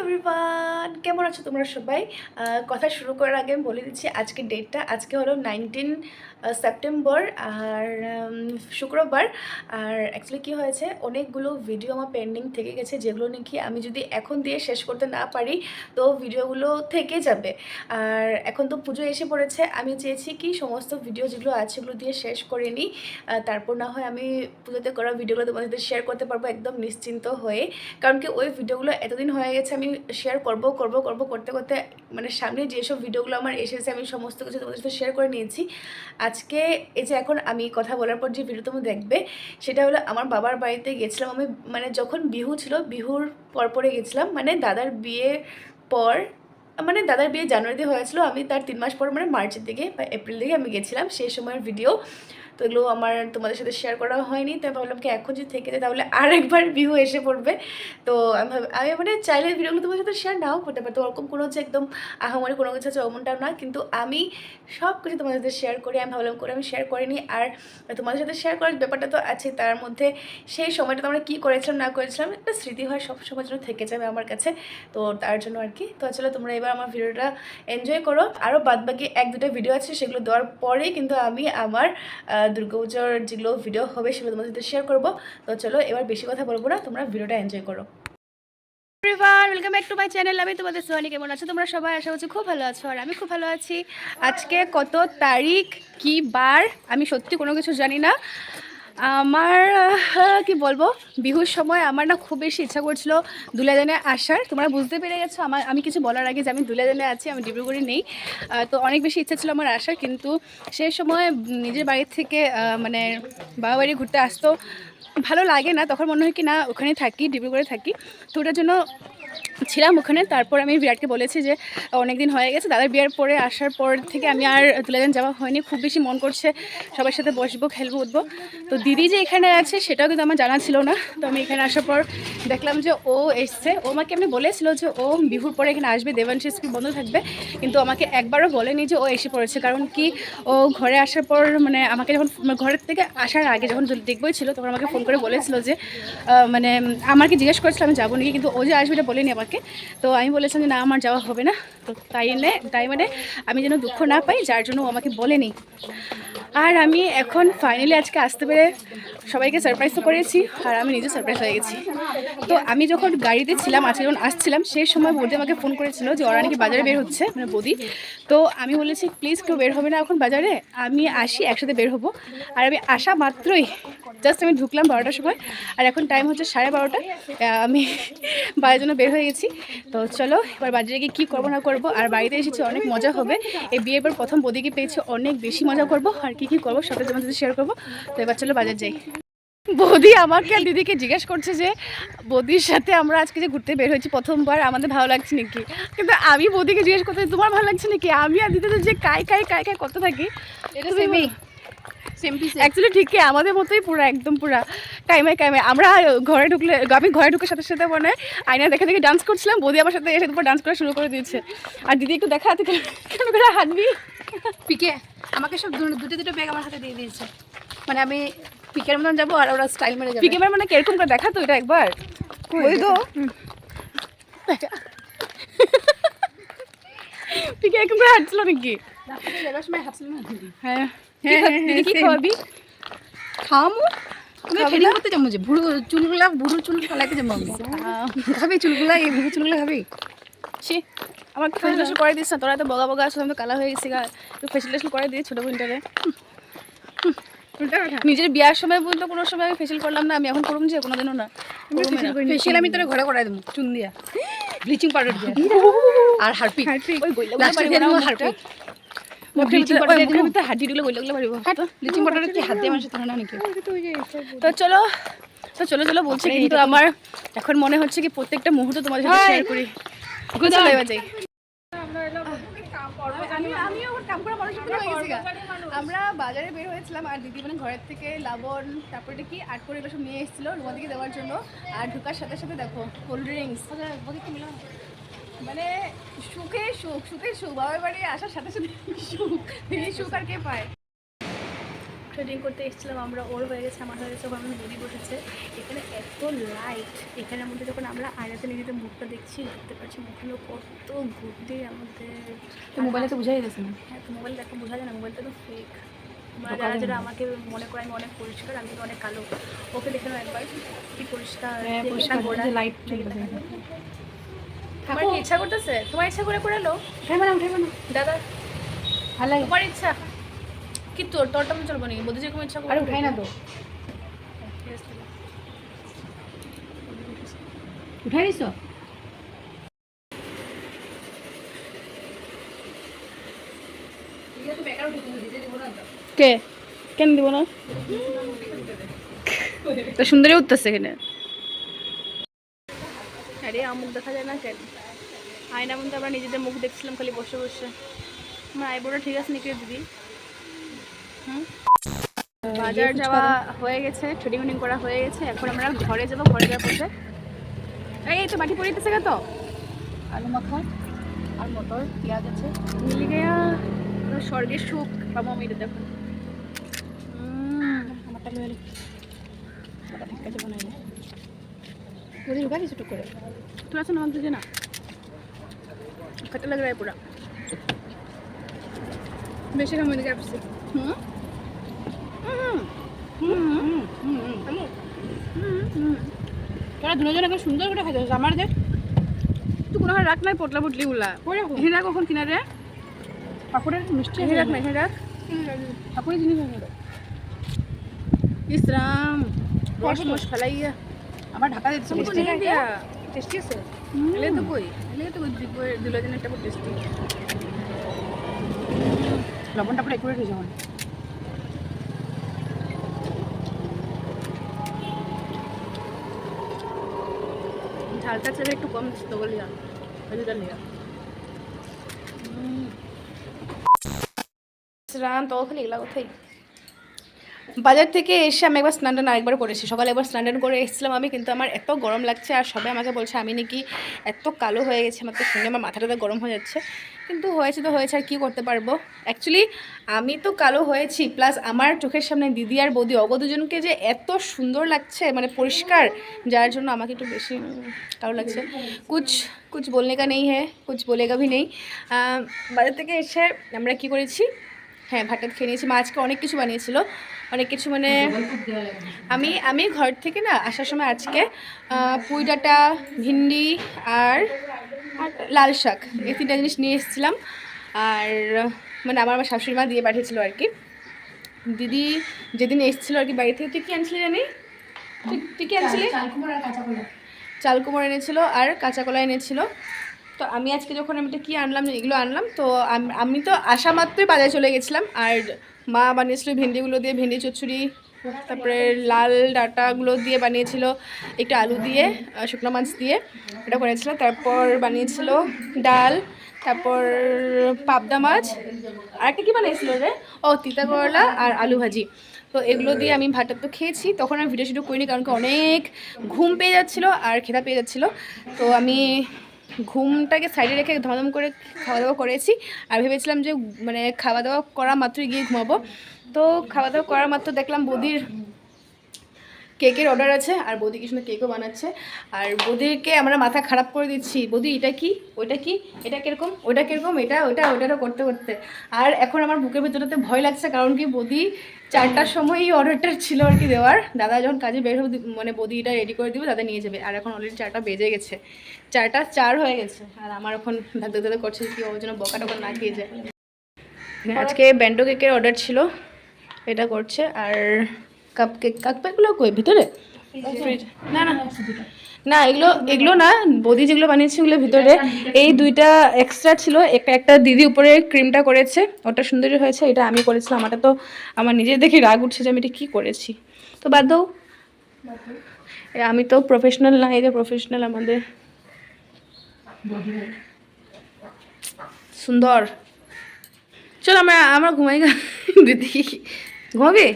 Everyone কেমন আছো তোমরা সবাই? কথা শুরু করার আগে আমি বলে দিচ্ছি, আজকে ডেটটা আজকে হলো নাইনটিন সেপ্টেম্বর আর শুক্রবার। আর অ্যাকচুয়ালি কী হয়েছে, অনেকগুলো ভিডিও আমার পেন্ডিং থেকে গেছে, যেগুলো নাকি আমি যদি এখন দিয়ে শেষ করতে না পারি, তো ভিডিওগুলো থেকে যাবে। আর এখন তো পুজো এসে পড়েছে, আমি চেয়েছি কি সমস্ত ভিডিও যেগুলো আছে সেগুলো দিয়ে শেষ করে নিই। তারপর না হয় আমি পুজোতে করা ভিডিওগুলো তোমাদের শেয়ার করতে পারব একদম নিশ্চিন্ত হয়ে। কারণ কি ওই ভিডিওগুলো এতদিন হয়ে গেছে, আমি শেয়ার করব করব করব করতে করতে মানে সামনে যেসব ভিডিওগুলো আমার এসেছে, আমি সমস্ত কিছু তোমাদের সাথে শেয়ার করে নিয়েছি। আজকে এই যে এখন আমি কথা বলার পর যে ভিডিও তুমি দেখবে, সেটা হলো আমার বাবার বাড়িতে গেছিলাম আমি মানে যখন বিহু ছিল, বিহুর পরপরে গেছিলাম মানে দাদার বিয়ে পর মানে দাদার বিয়ে জানুয়ারিতে হয়েছিল, আমি তার তিন মাস পর মানে মার্চের দিকে বা এপ্রিল দিকে আমি গেছিলাম সেই সময়ের ভিডিও তো এগুলো আমার তোমাদের সাথে শেয়ার করা হয়নি তাই ভাবলাম কি এখন যদি থেকে যায় তাহলে আরেকবার বিহু এসে পড়বে। তো আমি আমি মানে চাইলে ভিডিওগুলো তোমার সাথে শেয়ার নাও করতে পারতো ওরকম কোনো হচ্ছে একদম আহামারি কোনো কিছু আছে অমনটাও না কিন্তু আমি সব কিছু তোমাদের সাথে শেয়ার করি, আমি ভাবলাম করে আমি শেয়ার করিনি আর তোমাদের সাথে শেয়ার করার ব্যাপারটা তো আছে, তার মধ্যে সেই সময়টা আমরা কী করেছিলাম, না করেছিলাম, একটা স্মৃতি হয় সব সময় জন্য থেকে যাবে আমার কাছে, তো তার জন্য আর কি। তো আসলে তোমরা এবার আমার ভিডিওটা এনজয় করো। আরও বাদবাকি এক দুটো ভিডিও আছে, সেগুলো দেওয়ার পরেই কিন্তু আমি আমার দুর্গাপুজোর যেগুলো ভিডিও হবে সেগুলো তোমাদের সাথে শেয়ার করব। তো চলো, এবার বেশি কথা বলব না, তোমরা ভিডিওটা এনজয় করো। Welcome back to my channel আমি তোমাদের সোহানি, কেমন আছো? তোমরা সবাই আশা করছি খুব ভালো আছো, আর আমি খুব ভালো আছি। আজকে কত তারিখ, কি বার, আমি সত্যি কোনো কিছু জানি না। আমার কি বলব, বিহুর সময় আমার না খুব বেশি ইচ্ছা করছিল দুলাদানে আসার। তোমরা বুঝতে পেরে গেছো, আমার, আমি কিছু বলার আগে যে আমি দুলাদানে আছি, আমি ডিব্রুগড়ে নেই। তো অনেক বেশি ইচ্ছা ছিল আমার আসার, কিন্তু সেই সময় নিজের বাড়ির থেকে মানে বাবা বাড়ি ঘুরতে আসতো। ভালো লাগে না, তখন মনে হয় কি না ওখানে থাকি, ডিব্রুগড়ে থাকি। তো ওটার জন্য ছিলাম ওখানে। তারপর আমি বিরাটকে বলেছি যে অনেক দিন হয়ে গেছে, দাদার বিয়ের পরে আসার পর থেকে আমি আর তুলেদিন যাওয়া হয়নি। খুব বেশি মন করছে সবার সাথে বসবো, খেলব, উঠবো। তো দিদি যে এখানে আছে, সেটাও কিন্তু আমার জানা ছিল না। তো আমি এখানে আসার পর দেখলাম যে ও এসছে। ও আমাকে এমনি বলেছিল যে ও বিহুর পরে এখানে আসবে দেবাংশী স্কুল বন্ধ থাকবে। কিন্তু আমাকে একবারও বলেনি যে ও এসে পড়েছে। কারণ কি, ও ঘরে আসার পর মানে আমাকে যখন ঘরের থেকে আসার আগে যখন দেখবই ছিল, তখন আমাকে ফোন করে বলেছিল যে মানে আমাকে জিজ্ঞেস করেছিল আমি যাব নাকি, কিন্তু ও যে আসবে এটা বলেনি আমাকে। তো আমি বলেছিলাম যে না, আমার যাওয়া হবে না। তো তাই এনে তাই মানে আমি যেন দুঃখ না পাই, যার জন্য আমাকে বলেনি। আর আমি এখন ফাইনালি আজকে আসতে পেরে সবাইকে সারপ্রাইজ তো করেছি আর আমি নিজে সারপ্রাইজ হয়ে গেছি। তো আমি যখন গাড়িতে ছিলাম, আজকে যখন আসছিলাম, সেই সময় বৌদি আমাকে ফোন করেছিল যে ওরা নাকি বাজারে বের হচ্ছে মানে বৌদি তো আমি বলেছি প্লিজ কেউ বের হবে না এখন বাজারে? আমি আসি, একসাথে বের হব। আর আমি আসা মাত্রই জাস্ট আমি ঢুকলাম বারোটার সময়, আর এখন টাইম হচ্ছে সাড়ে বারোটা। আমি বাড়ির জন্য বের হয়ে গেছি। তো চলো, এবার বাজারে গিয়ে কী করব না করব, আর বাড়িতে এসেছি, অনেক মজা হবে। এই বিয়ের পর প্রথম বৌদিকে পেয়েছি, অনেক বেশি মজা করব, আর কী কী করব সাথে তোমার সাথে শেয়ার করব। তো এবার চলো বাজার যাই। বৌদি আমাকে আর দিদিকে জিজ্ঞেস করছে যে বৌদির সাথে আমরা আজকে যে ঘুরতে বের হয়েছি প্রথমবার আমাদের ভালো লাগছে নাকি? কিন্তু আমি বৌদিকে জিজ্ঞেস করতে তোমার ভালো লাগছে নাকি? আমি আর দিদি যে কাই কাই কাই কাই করতে থাকি এটা অ্যাকচুয়ালি ঠিকই আমাদের মতোই পুরো একদম পুরা। কাইমে কাইমে। আমরা ঘরে ঢুকলে আমি ঘরে ঢুকে সাথে সাথে মানে আয়না দেখে দেখে ডান্স করছিলাম বৌদি আমার সাথে এসে তারপর ডান্স করা শুরু করে দিয়েছে। আর দিদি একটু দেখা হাতে কেন করে হাঁটবি? পিকে আমাকে সব দুটো দুটো ব্যাগ আমার হাতে দিয়ে দিয়েছে। মানে আমি পিকের মতন যাব আর ওরা স্টাইল মেরে যাবে। পিকেমের মানে কীরকম করে দেখা তো এটা একবার? ওই তো। পিকে এরকম করে হাঁটছিল নাকি? যাবার সময় হাঁটছিল না দিদি। হ্যাঁ। কি খা- দিদি খাওয়াবি? খাওয়ামু তুমি খাবি ট্রেনিং না? করতে যাব যে বুড়ো চুলগুলা বুড়ো চুল ফেলাইতে যাব খাবি চুলগুলা এই বুড়ো চুলগুলা খাবি? ছি আমার ফেসিলেশন করে দিস না তোরা তো বগা বগা আসলে আমি কালা হয়ে গেছি গা। একটু ফেসিলেশন করে দিয়ে ছোটো বোনটারে। নিজের বিয়ার সময় বলতো কোনো সময় আমি ফেসিয়াল করলাম না আমি এখন করুম যে কোনোদিনও না। করব না। ফেসিয়াল আমি তোরা ঘরে করাই দেবো চুন দিয়া। ব্লিচিং পাউডার দিয়া। আর হারপিক। ওই ব্লিচিং পাউডার কি হাত দিয়ে মানুষের নাকি? তো চলো তো চলো চলো বলছি কিন্তু আমার এখন মনে হচ্ছে কি প্রত্যেকটা মুহূর্ত তোমাদের সাথে শেয়ার করি। চলো এবার যাই। আমি আমিও এখন কাম করা মানুষের মতো হয়ে গেছি গা। আমরা বাজারে বের হয়েছিলাম আর দিদি মানে ঘরের থেকে লাবণ তারপরে কি আট করে এগুলো সব নিয়ে এসেছিল রুমাদিকে দেওয়ার জন্য। আর ঢোকার সাথে সাথে দেখো কোল্ড ড্রিঙ্কস মানে সুখে সুখ সুখে সুখ বাবার বাড়ি আসার সাথে সাথে সুখ এই সুখ আর কে পায়? থ্রেডিং করতে এসেছিলাম আমরা ওর হয়ে গেছে আমার হয়ে গেছে ওখানে আমি দিদি বসেছে। এখানে এত লাইট এখানের মধ্যে যখন আমরা আয়নাতে নিজেদের মুখটা দেখছি দেখতে পাচ্ছি মুখগুলো কত ঘুরতে আমাদের। মোবাইলে তো বুঝাই গেছে না? হ্যাঁ তো মোবাইল দেখো বোঝা যায় না মোবাইলটা তো ফেক যারা যারা আমাকে মনে করে আমি অনেক পরিষ্কার আমি তো অনেক কালো। ওকে দেখে একবার কি পরিষ্কার হ্যাঁ, তোমার কি ইচ্ছা করতেছে? তোমার ইচ্ছা করে উঠাইবে না দাদা ভালো লাগে। তোমার ইচ্ছা? কি তোর তোরটা আমি চলবো নাকি? যেরকম ইচ্ছা আরে উঠাই না তো। উঠাই দিছ? কে? কেন দিব না? সুন্দরী উঠতেছে এখানে। আমার মুখ দেখা যায় না কেন? আয়না মধ্যে আমরা নিজেদের মুখ দেখছিলাম খালি বসে বসে। আমার আইব্রোটা ঠিক আছে নাকি দিদি? হুম? বাজার যাওয়া হয়ে গেছে ট্রেডিং উডিং করা হয়ে গেছে এখন আমরা ঘরে যাব ঘরে যাওয়ার পথে। এই তো বাটি পড়িতেছে তো। আলু মাখা আর মটর পেঁয়াজ আছে। মিল গয়া স্বর্গের সুখ। পাবো আমি এটা দেখো আমারটা লয়ে ওটা ঠিক আছে বানাই দে যদি ঢুকা দিয়েছে টুক করে। তুই আছে না মাংস না? খাটা লাগে পুরা। বেশি খামো এদিকে আসছি হুম? তোরা দুজন এখন সুন্দর করে খাইতে আমার যে তুই কোনো রাখ নাই পটলা পটলি গুলা। হেরা কখন কিনা রে? পাপড়ের মিষ্টি হেরা নাই হেরা পাপড়ের জিনিস ইসরাম রস মশ ফেলাইয়া আমার ঢাকা যাচ্ছে টেস্টি টেস্টি আছে। এলে তো কই এলে তো কই দুলা দিন একটা টেস্টি লবণটা পুরো একুরেট হয়ে যাবে ঝালটা ছেড়ে একটু কম দিচ্ছি তো বলিয়া হলুদা লিয়া রান তো ওখানে এগুলা কোথায় বাজার থেকে এসে আমি একবার স্নান টান আরেকবার করেছি। সকালে একবার স্নান টান করে এসেছিলাম আমি, কিন্তু আমার এত গরম লাগছে আর সবাই আমাকে বলছে, আমি নাকি এত কালো হয়ে গেছে, আমার তো শুনে আমার মাথাটা গরম হয়ে যাচ্ছে। কিন্তু হয়েছে তো হয়েছে, আর কী করতে পারব? অ্যাকচুয়ালি আমি তো কালো হয়েছি প্লাস আমার চোখের সামনে দিদি আর বৌদি অগ দুজনকে যে এত সুন্দর লাগছে মানে পরিষ্কার, যার জন্য আমাকে একটু বেশি কালো লাগছে। কুছ কুছ বলনে কা নেই হ্যাঁ কুছ বলেগা ভি নেই। বাজার থেকে এসে আমরা কি করেছি? হ্যাঁ ভাত টাত খেয়ে নিয়েছি। মা আজকে অনেক কিছু বানিয়েছিল। অনেক কিছু মানে আমি আমি ঘর থেকে না আসার সময় আজকে পুঁই ডাঁটা ভিন্ডি আর লাল শাক এই তিনটা জিনিস নিয়ে এসেছিলাম। আর মানে আমার আমার শাশুড়ি মা দিয়ে পাঠিয়েছিল আর কি। দিদি যেদিন এসেছিল আর কি বাড়ি থেকে তুই কি আনছিলি জানি? তুই তুই কি আনছিলি? চাল কুমড়ো এনেছিল আর কাঁচা কলা এনেছিল। তো আমি আজকে যখন আমি এটা কী আনলাম এগুলো আনলাম, তো আমি তো আসা মাত্রই বাজারে চলে গেছিলাম। আর মা বানিয়েছিল ভেন্ডিগুলো দিয়ে, ভেন্ডি, চচ্চড়ি, তারপরে লাল ডাটাগুলো দিয়ে বানিয়েছিল, একটু আলু দিয়ে শুকনো মাছ দিয়ে এটা করেছিল। তারপর বানিয়েছিল ডাল, তারপর পাবদা মাছ, আর একটা কী বানিয়েছিল রে? ও, তিতা করলা আর আলু ভাজি। তো এগুলো দিয়ে আমি ভাতটা তো খেয়েছি, তখন আমি ভিডিও শুডিও করিনি, কারণ অনেক ঘুম পেয়ে যাচ্ছিল আর খেদা পেয়ে যাচ্ছিল। তো আমি ঘুমটাকে সাইডে রেখে ধমধম করে খাওয়া দাওয়া করেছি। আর ভেবেছিলাম যে মানে খাওয়া দাওয়া করা মাত্রই গিয়ে ঘুমাবো। তো খাওয়া দাওয়া করার মাত্র দেখলাম বৌদির কেকের অর্ডার আছে, আর বৌদি সুন্দর কেকও বানাচ্ছে। আর বৌদিকে আমরা মাথা খারাপ করে দিচ্ছি। বৌদি, এটা কি? ওইটা কি? এটা কীরকম? ওইটা কীরকম? এটা, ওইটা ওইটাটা করতে করতে। আর এখন আমার বুকের ভিতরতে ভয় লাগছে, কারণ কি বৌদি চারটার সময় এই অর্ডারটা ছিল আর কি দেওয়ার। দাদা যখন কাজে বের হবে মানে বৌদি এটা রেডি করে দিবে দাদা নিয়ে যাবে। আর এখন অলরেডি চারটা বেজে গেছে। চারটা চার হয়ে গেছে। আর আমার এখন দাদা দাদা করছে কি ওর জন্য বকা টকা না খেয়ে যায়। আজকে ব্যান্ডো কেকের অর্ডার ছিল, এটা করছে। আর কাপ কেক কাপ কেকগুলো কই? ভিতরে? না না না এগুলো এগুলো না বৌদি যেগুলো বানিয়েছে ওগুলো ভিতরে। এই দুইটা এক্সট্রা ছিল। একটা একটা দিদি উপরে ক্রিমটা করেছে। ওটা সুন্দরই হয়েছে এটা আমি করেছিলাম। আমারটা তো আমার নিজের দেখে রাগ উঠছে যে আমি এটা কী করেছি। তো বাদ দাও। আমি তো প্রফেশনাল না এই যে প্রফেশনাল আমাদের। সুন্দর। চল আমরা আমরা ঘুমাই দিদি ঘুমাবি?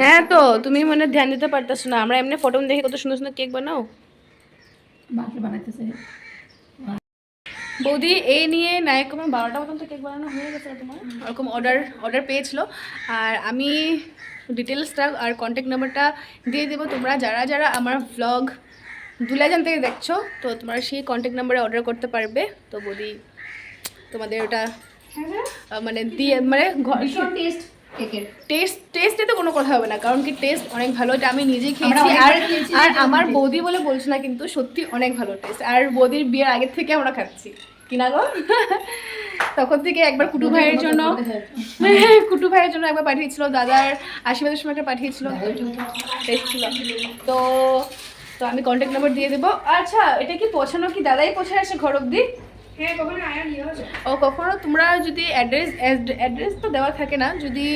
হ্যাঁ তো তুমি মানে ধ্যান দিতে পারতেছো না। আমরা এমনি ফটো দেখে কত সুন্দর সুন্দর কেক বানাও। বৌদি এই নিয়ে নায়ক আমার বারোটা মতন তো কেক বানানো হয়ে গেছে তোমার। ওরকম অর্ডার অর্ডার পেয়েছিল। আর আমি ডিটেলসটা আর কন্ট্যাক্ট নাম্বারটা দিয়ে দেবো। তোমরা যারা যারা আমার ভ্লগ দুলাজান থেকে দেখছ তো তোমরা সেই কন্ট্যাক্ট নাম্বারে অর্ডার করতে পারবে। তো বৌদি তোমাদের ওটা মানে দিয়ে মানে টেস্ট টেস্ট টেস্টে তো কোনো কথা হবে না কারণ কি টেস্ট অনেক ভালো। এটা আমি আমরা খেয়েছি। আর আর আমার বৌদি বলে বলছি না কিন্তু সত্যি অনেক ভালো টেস্ট আর বৌদির বিয়ের আগের থেকে আমরা খাচ্ছি। কিনা গো? তখন থেকে একবার কুটু ভাইয়ের জন্য কুটু ভাইয়ের জন্য একবার পাঠিয়েছিল দাদার আশীর্বাদের সময় একটা পাঠিয়েছিল। টেস্ট ছিল তো তো আমি কন্ট্যাক্ট নাম্বার দিয়ে দেবো। আচ্ছা এটা কি পৌঁছানো কি? দাদাই পৌঁছে আসে ঘর অব্দি হ্যাঁ কখনো আয়া ও কখনো? তোমরা যদি অ্যাড্রেস অ্যাড্রেস তো দেওয়া থাকে না যদি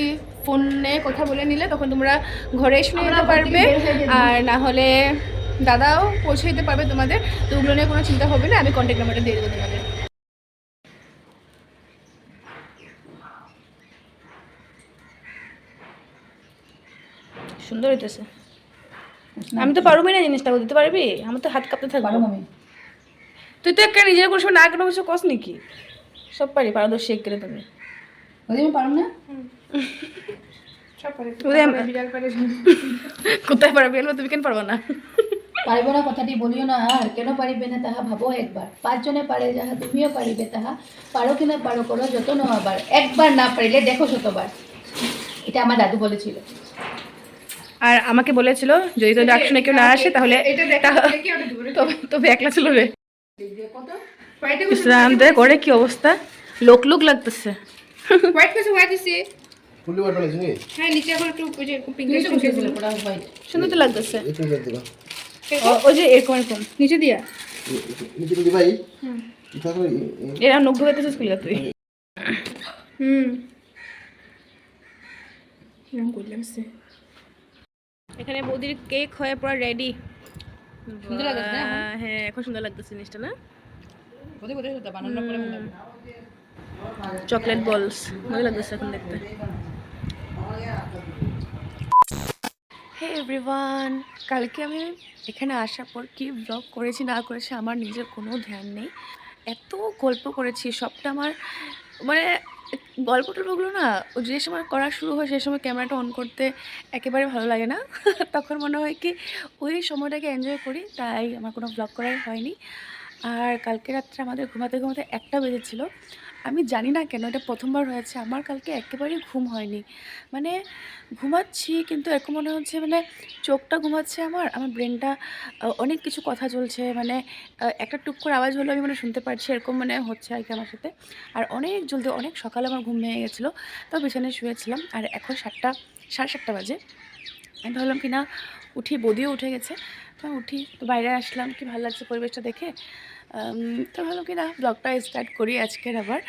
ফোনে কথা বলে নিলে তখন তোমরা ঘরে এসে নিয়ে যেতে পারবে। আর না হলে দাদাও পৌঁছে দিতে পারবে তোমাদের। তো ওগুলো নিয়ে কোনো চিন্তা হবে না আমি কন্ট্যাক্ট নাম্বারটা দিয়ে দেবো তোমাদের। সুন্দর হইতেছে। আমি তো পারবই না জিনিসটা দিতে পারবি? আমার তো হাত কাঁপতে থাকব। মামি। তুই তো একটা নিজের কোনো সময় না কোনো কিছু কস নাকি? সব পারি পারদর্শী এক তুমি। ওদের পারো না। কোথায় পারবে এলো তুমি কেন পারব না? পারিব না কথাটি বলিও না আর কেন পারিবে না তাহা ভাবো একবার। পাঁচজনে পারে যাহা তুমিও পারিবে তাহা। পারো কিনা পারো করো যত ন আবার। একবার না পারিলে দেখো শতবার। এটা আমার দাদু বলেছিল। আর আমাকে বলেছিল যদি তো ডাক শুনে কেউ না আসে তাহলে তবে একলা ছিল রে হোয়াইট ইসলাম দে করে কি অবস্থা? লোক লোক লাগতেছে। হোয়াইট কিছু হোয়াইট দিছি। ফুলি আছে নাকি? হ্যাঁ নিচে এখন একটু ওই যে পিঙ্ক হোয়াইট সুন্দর তো লাগতেছে। একটু বের দিবা। ওই যে এরকম এরকম নিচে দিয়া। নিচে দিদি ভাই? এরা নব্বই হইতেছে স্কুল তুই হুম। এরকম করলাম সে। এখানে বৌদির কেক হয়ে পুরো রেডি সুন্দর লাগতেছে না হ্যাঁ এখন সুন্দর লাগতেছে জিনিসটা না? কোথায় কোথায় হতো বানানোর পরে চকলেট বলস ভালো লাগতেছে এখন দেখতে। হে এভরিওয়ান কালকে আমি এখানে আসার পর কি ব্লগ করেছি না করেছি আমার নিজের কোনো ধ্যান নেই। এত গল্প করেছি সবটা আমার মানে গল্প টল্পগুলো না, যে সময় করা শুরু হয়, সেই সময় ক্যামেরাটা অন করতে একেবারে ভালো লাগে না। তখন মনে হয় কি, ওই সময়টাকে এনজয় করি, তাই আমার কোনো ব্লগ করাই হয়নি। আর কালকে রাত্রে আমাদের ঘুমাতে ঘুমাতে একটা বেজেছিল। আমি জানি না কেন এটা প্রথমবার হয়েছে। আমার কালকে একেবারেই ঘুম হয়নি। মানে ঘুমাচ্ছি কিন্তু এখন মনে হচ্ছে মানে চোখটা ঘুমাচ্ছে আমার আমার ব্রেনটা অনেক কিছু কথা চলছে। মানে একটা টুক করে আওয়াজ হলো আমি মানে শুনতে পারছি এরকম মানে হচ্ছে আর কি আমার সাথে। আর অনেক জলদি, অনেক সকালে আমার ঘুম ভেঙে গেছিল তো বিছানায় শুয়েছিলাম। আর এখন সাতটা, সাড়ে সাতটা বাজে। আমি ভাবলাম কি না, উঠি, বদিও উঠে গেছে। তো উঠি তো বাইরে আসলাম, কি ভালো লাগছে পরিবেশটা দেখে। তো ভালো কি না ব্লগটা স্টার্ট করি আজকের আবার।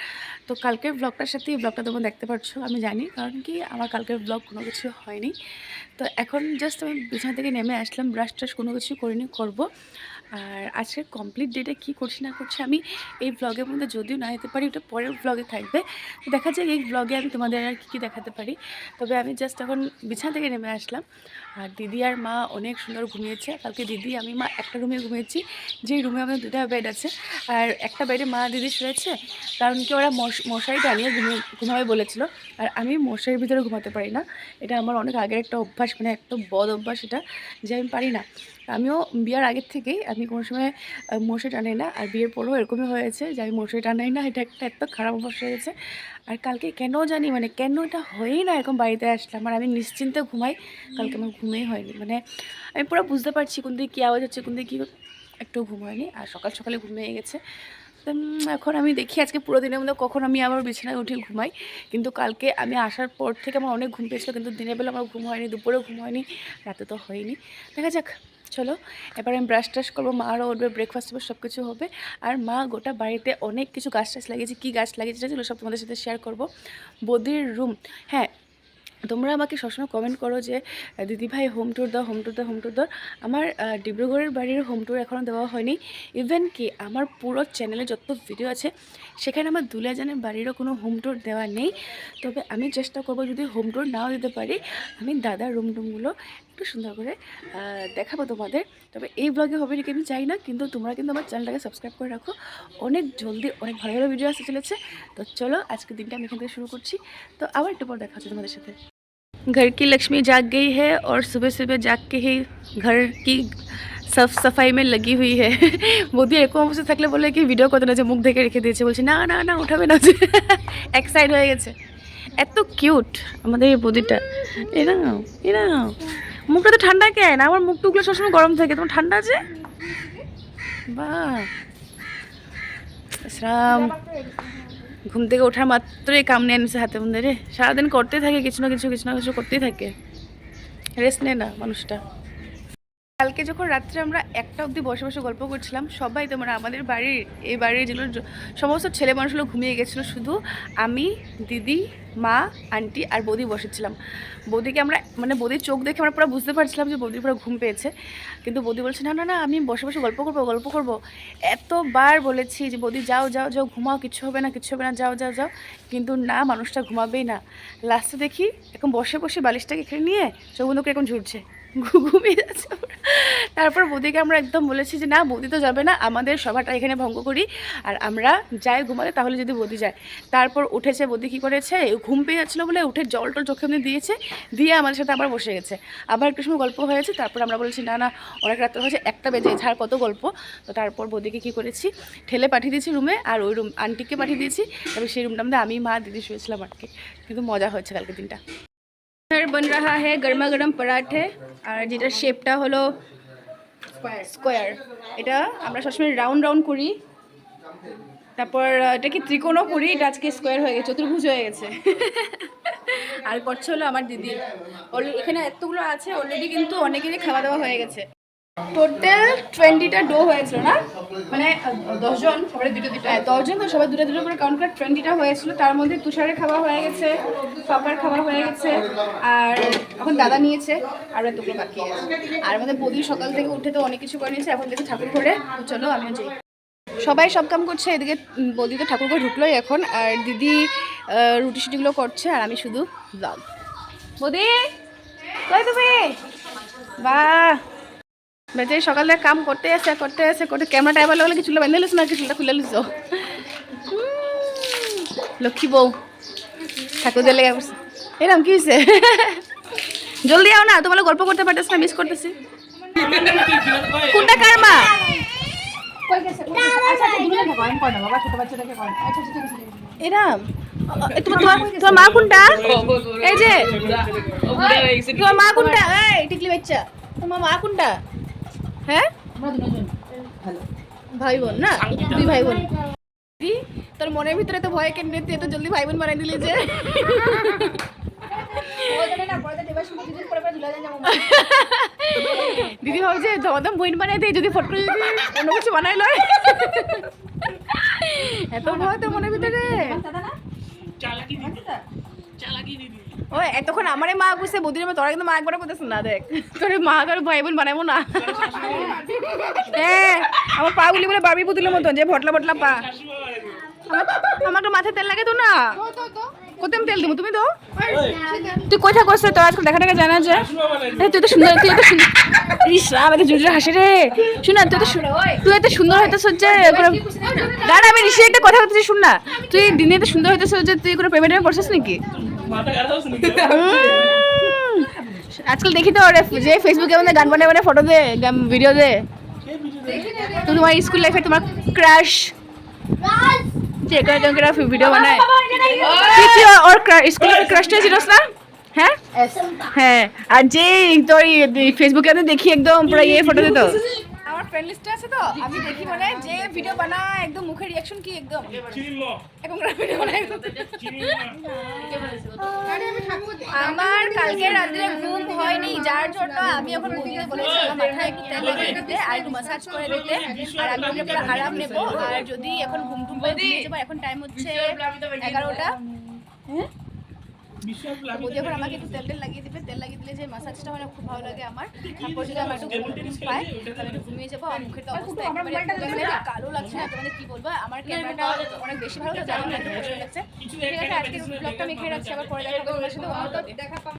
তো কালকের ব্লগটার সাথে এই ব্লগটা তোমরা দেখতে পাচ্ছ, আমি জানি, কারণ কি আমার কালকের ব্লগ কোনো কিছু হয়নি। তো এখন জাস্ট আমি বিছানা থেকে নেমে আসলাম ব্রাশ ট্রাশ কোনো কিছু করিনি, করব। আর আজকের কমপ্লিট ডেটে কী করছি না করছি আমি এই ব্লগের মধ্যে যদিও না যেতে পারি, ওটা পরের ব্লগে থাকবে। দেখা যাক এই ব্লগে আমি তোমাদের আর কী কী দেখাতে পারি। তবে আমি জাস্ট এখন বিছানা থেকে নেমে আসলাম। আর দিদি আর মা অনেক সুন্দর ঘুমিয়েছে। কালকে দিদি, আমি, মা একটা রুমে ঘুমিয়েছি। যেই রুমে আমাদের দুটা বেড আছে। আর একটা বেডে মা দিদি শুয়েছে। কারণ কি ওরা মশ- মশারি টানিয়ে ঘুমিয়ে, ঘুমাবে বলেছিল। আর আমি মশারির ভিতরে ঘুমাতে পারি না। এটা আমার অনেক আগের একটা অভ্যাস মানে একটা বদ অভ্যাস এটা, যে আমি পারি না। আমিও বিয়ার আগের থেকেই কোনো সময় মশারি টানাই না। আর বিয়ের পরেও এরকমই হয়েছে যে আমি মশারি টানাই না। এটা একটা এত খারাপ অভ্যাস হয়ে গেছে। আর কালকে কেন জানি মানে কেন এটা হয়েই না এরকম বাড়িতে আসলাম। আর আমি নিশ্চিন্তে ঘুমাই। কালকে আমার ঘুমেই হয়নি। মানে আমি পুরো বুঝতে পারছি কোন দিকে কী আওয়াজ হচ্ছে, কোন দিকে কী একটু ঘুম হয়নি। আর সকাল সকালে ঘুমিয়ে গেছে। এখন আমি দেখি আজকে পুরো দিনের মধ্যে কখন আমি আবার বিছানায় উঠে ঘুমাই। কিন্তু কালকে আমি আসার পর থেকে আমার অনেক ঘুম পেয়েছিল। কিন্তু দিনের বেলা আমার ঘুম হয়নি, দুপুরেও ঘুম হয়নি, রাতে তো হয়নি। দেখা যাক। চলো, এবার আমি ব্রাশ ট্রাশ করব, মা আরও উঠবে ব্রেকফাস্ট হবে সব কিছু হবে। আর মা গোটা বাড়িতে অনেক কিছু গাছ টাছ লাগিয়েছে, কী গাছ লাগিয়েছে সেগুলো সব তোমাদের সাথে শেয়ার করব। বদির রুম হ্যাঁ তোমরা আমাকে সবসময় কমেন্ট করো যে দিদিভাই হোম ট্যুর দাও হোম ট্যুর দাও হোম ট্যুর দাও। আমার ডিব্রুগড়ের বাড়ির হোম ট্যুর এখনও দেওয়া হয়নি। ইভেন কি, আমার পুরো চ্যানেলে যত ভিডিও আছে, সেখানে আমার দুলিয়াজানের বাড়িরও কোনো হোম ট্যুর দেওয়া নেই। তবে আমি চেষ্টা করব যদি হোম ট্যুর নাও দিতে পারি, আমি দাদার রুম টুমগুলো একটু সুন্দর করে আহ, দেখাবো তোমাদের তবে এই ব্লগে হবে নাকি আমি চাই না কিন্তু তোমরা কিন্তু আমার চ্যানেলটাকে সাবস্ক্রাইব করে রাখো অনেক জলদি অনেক ভালো ভালো ভিডিও আসতে চলেছে তো চলো আজকে দিনটা আমি এখান থেকে শুরু করছি তো আবার একটু পর দেখা হচ্ছে তোমাদের সাথে घर की लक्ष्मी जाग गई है और सुबह सुबह जाग के ही घर की সাফ সাফাই মে লাগি হুই হে বৌদি এরকম অবস্থা থাকলে বলে কি ভিডিও কত না যে মুখ দেখে রেখে দিয়েছে বলছে না না না উঠাবে না যে এক সাইড হয়ে গেছে এত কিউট আমাদের এই বৌদিটা এ না এ না মুখটা তো ঠান্ডা কে না আমার মুখ টুকলে সবসময় গরম থাকে। তোমার ঠান্ডা আছে? শ্রাম ঘুম থেকে ওঠার মাত্রই কাম নিয়ে আনছে হাতে মধ্যে রে। সারাদিন করতে থাকে, কিছু না কিছু কিছু না কিছু করতেই থাকে। রেস্ট নেয় না মানুষটা। কালকে যখন রাত্রে আমরা একটা অবধি বসে বসে গল্প করছিলাম, সবাই তো মানে আমাদের বাড়ির, এই বাড়ির যেগুলো সমস্ত ছেলে মানুষগুলো ঘুমিয়ে গেছিল, শুধু আমি, দিদি, মা, আন্টি আর বৌদি বসেছিলাম। বৌদিকে আমরা মানে বৌদির চোখ দেখে আমরা পুরো বুঝতে পারছিলাম যে বৌদির পুরো ঘুম পেয়েছে। কিন্তু বৌদি বলছে, না না না, আমি বসে বসে গল্প করব গল্প করব। এতবার বলেছি যে, বৌদি, যাও যাও যাও, ঘুমাও, কিছু হবে না, কিছু হবে না, যাও যাও যাও। কিন্তু না, মানুষটা ঘুমাবেই না। লাস্টে দেখি এখন বসে বসে বালিশটাকে এখানে নিয়ে চোখ বন্ধ করে এখন ঝুলছে। ঘু- ঘুমিয়ে যাচ্ছে। তারপর বৌদিকে আমরা একদম বলেছি যে, না, বৌদি তো যাবে না, আমাদের সভাটা এখানে ভঙ্গ করি আর আমরা যাই ঘুমাতে, তাহলে যদি বৌদি যায়। তারপর উঠেছে, বৌদি কী করেছে ঘুম পেয়ে যাচ্ছিল বলে উঠে জল টল চোখে এমনি দিয়েছে, দিয়ে আমাদের সাথে আবার বসে গেছে। আবার একটু সময় গল্প হয়েছে, তারপর আমরা বলেছি, না না, অনেক রাত্রে হয়েছে, একটা বেজে আর কত গল্প? তো তারপর বৌদিকে কী করেছি, ঠেলে পাঠিয়ে দিয়েছি রুমে আর ওই রুম আন্টিকে পাঠিয়ে দিয়েছি। তারপর সেই রুমটা মধ্যে আমি, মা, দিদি শুয়েছিলাম আর কি কিন্তু মজা হয়েছে কালকে দিনটা। इधर बन रहा है गर्मा गर्म पराठे আর যেটা শেপটা হলো স্কোয়ার এটা আমরা সবসময় রাউন্ড রাউন্ড করি তারপর আহ, এটা কি ত্রিকোণও করি এটা আজকে স্কোয়ার হয়ে গেছে চতুর্ভুজ হয়ে গেছে আর করছে হলো আমার দিদি অলরেডি এখানে এতগুলো আছে অলরেডি কিন্তু অনেকেরই খাওয়া দাওয়া হয়ে গেছে টোটাল টোয়েন্টিটা ডো হয়েছিল না? মানে দশজন সবাই দুটো দুটো। হ্যাঁ দশজন তো সবাই দুটো দুটো করে কাউন্ট করে টোয়েন্টিটা হয়েছিল। তার মধ্যে তুষারের খাওয়া হয়ে গেছে পাপার খাওয়া হয়ে গেছে, আর এখন দাদা নিয়েছে, আর এতগুলো বাকি আছে। আর আমাদের বৌদি সকাল থেকে উঠে তো অনেক কিছু করে নিয়েছে, এখন দেখি ঠাকুর করে চলো, আমিও যাই। সবাই সব কাম করছে, এদিকে বৌদি তো ঠাকুর করে ঢুকলোই এখন, আর দিদি রুটি শুটিগুলো করছে, আর আমি শুধু ব্লগ বৌদি তুমি? বাহ! বেঁচে সকাল থেকে কাম করতে আছে করতে আছে করতে ক্যামেরা টাইবার লাগলে কি চুলটা বেঁধে লিস না কি চুলটা খুলে লিস লক্ষ্মী বউ ঠাকুর দিয়ে লেগে পড়ছে এরকম কি হয়েছে জলদি আও না তোমার গল্প করতে পারতেছ না মিস করতেছি কোনটা কার মা এরম তোমার তোমার মা কোনটা এই যে তোমার মা কোনটা এই টিকলি বাচ্চা তোমার মা কোনটা হ্যাঁ? আমরা দুজন ভালো। ভাই বোন না? দুই ভাই বোন দিদি তোর মনের ভিতরে তো ভয় কেন তুই এত জলদি ভাই বোন বানাই দিলি যে। দিদি ভাবছে জমাদম বইন বানাই দেয় যদি ফটো যদি অন্য কিছু বানাই লয়। এত ভয় তোর মনের ভিতরে। ওই এতক্ষণ আমারে মা বুঝছে বদির মা তোরা কিন্তু মা একবার করতেছ না দেখ। তোর মা আর ভাই বোন বানাবো না। হ্যাঁ আমার পা গুলি বলে বারবি পুতুলের মতন যে ভটলা ভটলা পা। আমাকে মাথায় তেল লাগে তো না। কত আমি তেল দিব? তুমি তো তুই কোথা করছে? তোর আজকাল দেখা টাকা জানা যে এ, তুই তো সুন্দর তুই এত সুন্দর। ইস রাম এত জোরে হাসে রে। শোনা তুই তো তুই এত সুন্দর হইতে সজ্জে দাঁড়া আমি ঋষি একটা কথা বলতেছি শুন না তুই দিনে এত সুন্দর হইতে সজ্জে তুই কোনো পেমেন্ট করছিস নাকি? আজকাল দেখি তো যে ফেসবুকে মানে গান বানায় মানে ফটো দে ভিডিও দে। তো তোমার স্কুল লাইফে তোমার ক্রাশ যে করে তোমাকে ভিডিও বানায়। তুই ওর স্কুল লাইফে ক্রাশটা ছিলস না হ্যাঁ? হ্যাঁ। আর যে তোর ফেসবুকে দেখি একদম পুরো ইয়ে ফটো দিত আমার ফ্রেন্ড লিস্টে আছে তো? আমি দেখি মানে যে ভিডিও বানায় একদম মুখের রিয়াকশন কি একদম? এখন ভিডিও বানায়। আমার কালকে রাত্রে ঘুম হয়নি যার জন্য আমি এখন বৌদিকে বলেছি আমার মাথায় একটু তেল লাগিয়ে দিতে আর একটু মাসাজ করে দিতে আর আমি পুরো আরাম নেব আর যদি এখন ঘুম টুম ঘুমিয়ে এখন টাইম হচ্ছে এগারোটা। আমাকে একটু তেল টেল লাগিয়ে দিবে তেল লাগিয়ে দিলে যে মাসাজটা মানে খুব ভালো লাগে আমার তারপর যদি আমার একটু পাই তাহলে একটু ঘুমিয়ে যাব আর মুখের তো অবস্থা একেবারে মানে কালো লাগছে না তোমাদের কি বলব আমার ক্যামেরাটা অনেক বেশি ভালো লাগছে আমার লাগছে ঠিক আছে আজকে ব্লগটা আমি রাখছি আবার পরে দেখা হবে তোমার সাথে অন্য